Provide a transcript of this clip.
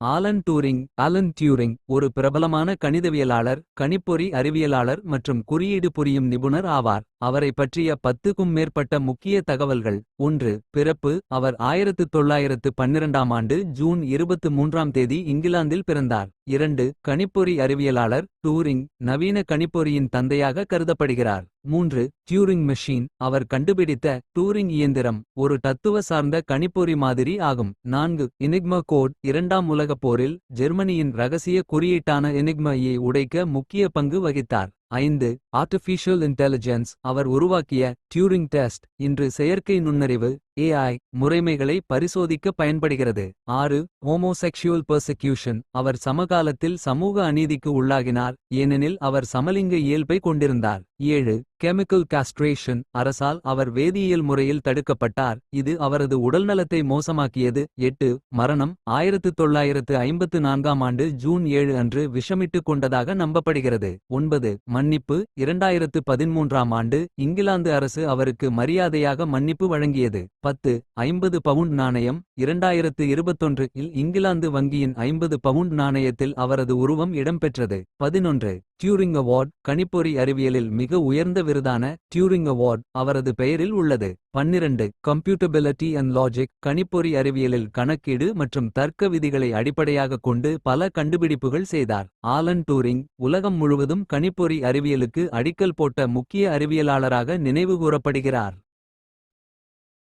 Alan touring Alan during ஒரு பிரபலமான கணிதவியலாளர் கணிப்பொறி அறிவியலாளர் மற்றும் குறியீடு புரியும் நிபுணர் ஆவார். அவரை பற்றிய பத்துக்கும் மேற்பட்ட முக்கிய தகவல்கள். ஒன்று பிறப்பு. அவர் ஆயிரத்து தொள்ளாயிரத்து பன்னிரண்டாம் ஆண்டு ஜூன் இருபத்து மூன்றாம் தேதி இங்கிலாந்தில் பிறந்தார். இரண்டு கணிப்பொறி அறிவியலாளர் டூரிங் நவீன கணிப்பொறியின் தந்தையாக கருதப்படுகிறார். மூன்று டியூரிங் மெஷின் அவர் கண்டுபிடித்த டூரிங் இயந்திரம் ஒரு தத்துவ சார்ந்த கணிப்பொறி மாதிரி ஆகும். நான்கு இனிக்மா கோட் இரண்டாம் உலகப் போரில் ஜெர்மனியின் ரகசிய குறியீட்டான இனிக்மையை உடைக்க முக்கிய பங்கு வகித்தார். ஐந்து ஆர்டிஃபிஷியல் இன்டெலிஜென்ஸ் அவர் உருவாக்கிய டியூரிங் டெஸ்ட் இன்று செயற்கை நுண்ணறிவு ஏஐ முறைமைகளை பரிசோதிக்க பயன்படுகிறது. ஆறு ஹோமோசெக்ஷுவல் பெர்செக்யூஷன் அவர் சமகாலத்தில் சமூக அநீதிக்கு உள்ளாகினார் ஏனெனில் அவர் சமலிங்க இயல்பை கொண்டிருந்தார். ஏழு கெமிக்கல் காஸ்ட்ரேஷன் அரசால் அவர் வேதியியல் முறையில் தடுக்கப்பட்டார். இது அவரது உடல்நலத்தை மோசமாக்கியது. எட்டு மரணம் ஆயிரத்து தொள்ளாயிரத்து ஐம்பத்து நான்காம் ஆண்டு ஜூன் ஏழு அன்று விஷமிட்டுக் கொண்டதாக நம்பப்படுகிறது. ஒன்பது மன்னிப்பு. இரண்டாயிரத்து பதிமூன்றாம் ஆண்டு இங்கிலாந்து அரசு அவருக்கு மரியாதையாக மன்னிப்பு வழங்கியது. பத்து ஐம்பது பவுண்ட் நாணயம் இரண்டாயிரத்து இருபத்தொன்று இல் இங்கிலாந்து வங்கியின் ஐம்பது பவுண்ட் நாணயத்தில் அவரது உருவம் இடம்பெற்றது. பதினொன்று டியூரிங் அவார்ட் கணிப்பொறி அறிவியலில் மிக உயர்ந்த விருதான டியூரிங் அவார்ட் அவரது பெயரில் உள்ளது. பன்னிரண்டு கம்ப்யூட்டபிலிட்டி அண்ட் லாஜிக் கணிப்பொறி அறிவியலில் கணக்கீடு மற்றும் தர்க்க விதிகளை அடிப்படையாகக் கொண்டு பல கண்டுபிடிப்புகள் செய்தார். ஆலன் டூரிங் உலகம் முழுவதும் கணிப்பொறி அறிவியலுக்கு அடிக்கல் போட்ட முக்கிய அறிவியலாளராக நினைவுகூரப்படுகிறார்